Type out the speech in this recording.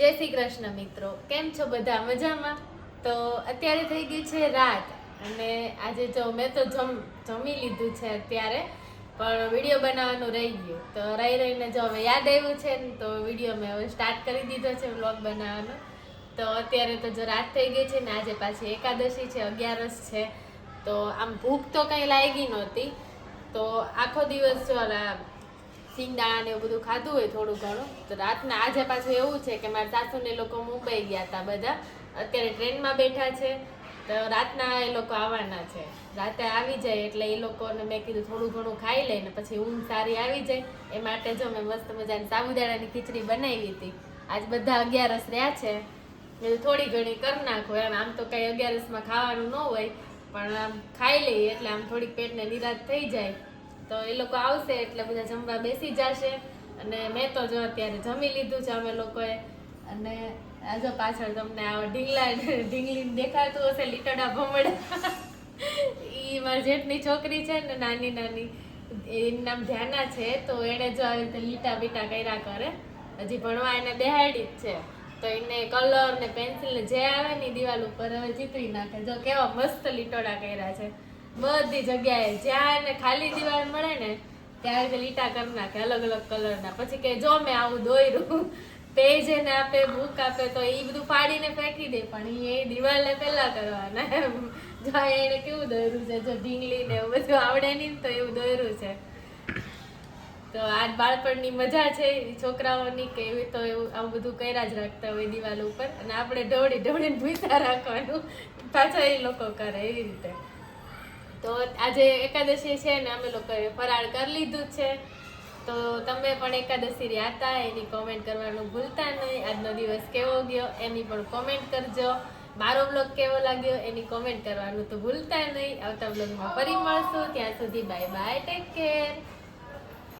જય શ્રી કૃષ્ણ મિત્રો. કેમ છો બધા? મજામાં? તો અત્યારે થઈ ગઈ છે રાત અને આજે જો મેં તો જમ, જમી લીધું છે અત્યારે, પણ વીડિયો બનાવવાનું રહી ગયું. તો રહી રહીને જો હવે યાદ આવ્યું છે ને, તો વીડિયો મેં હવે સ્ટાર્ટ કરી દીધો છે વ્લોગ બનાવવાનો. તો અત્યારે તો જો રાત થઈ ગઈ છે ને, આજે પાછી એકાદશી છે, અગિયારસ છે. તો આમ ભૂખ તો કંઈ લાગી નહોતી. તો આખો દિવસ જો સિંગદાણા ને એવું બધું ખાધું હોય થોડું ઘણું, તો રાતના આજે પાછું એવું છે કે મારા સાસુને લોકો મુંબઈ ગયા હતા બધા. અત્યારે ટ્રેનમાં બેઠા છે, તો રાતના એ લોકો આવવાના છે. રાતે આવી જાય એટલે એ લોકોને મેં કીધું થોડું ઘણું ખાઈ લઈને પછી ઊંઘ સારી આવી જાય. એ માટે જો મેં મસ્ત મજાની સાબુદાણાની ખીચડી બનાવી હતી. આજ બધા અગિયારસ રહ્યા છે. થોડી ઘણી કરી નાખો એમ. આમ તો કંઈ અગિયારસમાં ખાવાનું ન હોય, પણ આમ ખાઈ લઈએ એટલે આમ થોડીક પેટને નિરાશ થઈ જાય. તો એ લોકો આવશે એટલે બધા જમવા બેસી જશે. અને મેં તો જો અત્યારે જમી લીધું છે અમે લોકોએ. અને આ જો પાછળ તમને આ ઢીંગલા ઢીંગલી દેખાતું હશે, લીટડા ભમડા એ મારી જેઠની છોકરી છે ને નાની નાની. એનું નામ ધ્યાના છે, તો એણે જો આવી રીતે લીટા બીટા કર્યા કરે. હજી ભણવા એને બેહાડી જ છે. તો એને કલર ને પેન્સિલ ને જે આવે ને દિવાલ ઉપર હવે ચીતરી નાખે. જો કેવા મસ્ત લીટોડા કર્યા છે. બધી જગ્યાએ જ્યાં એને ખાલી દિવાલ મળે ને ત્યાં રીતે લીટા કરી નાખે અલગ અલગ કલરના પછી કે જો મેં આવું દોર્યું પેજ એને આપે બુક આપે, તો એ બધું ફાડીને ફેંકી દે. પણ એ દિવાલને પહેલા કરવાના. જો એને કેવું દોર્યું છે, જો ઢીંગલી ને એવું બધું આવડે નહીં તો એવું દોર્યું છે. તો આ બાળપણની મજા છે છોકરાઓની કે એવી તો એવું આવું બધું કર્યા જ રાખતા હોય દિવાલ ઉપર. અને આપણે દોડી દોડીને ભૂસા રાખવાનું. પાછા એ લોકો કરે એવી રીતે. તો આજે એકાદશી છે ને અમે લોકોએ ફરાળ કરી લીધું છે. તો તમે પણ એકાદશી રહ્યા હતા એની કોમેન્ટ કરવાનું ભૂલતા નહીં. આજનો દિવસ કેવો ગયો એની પણ કોમેન્ટ કરજો. મારો બ્લોગ કેવો લાગ્યો એની કોમેન્ટ કરવાનું તો ભૂલતા નહીં. આવતા બ્લોગમાં ફરી મળશું. ત્યાં સુધી બાય બાય ટેક કેર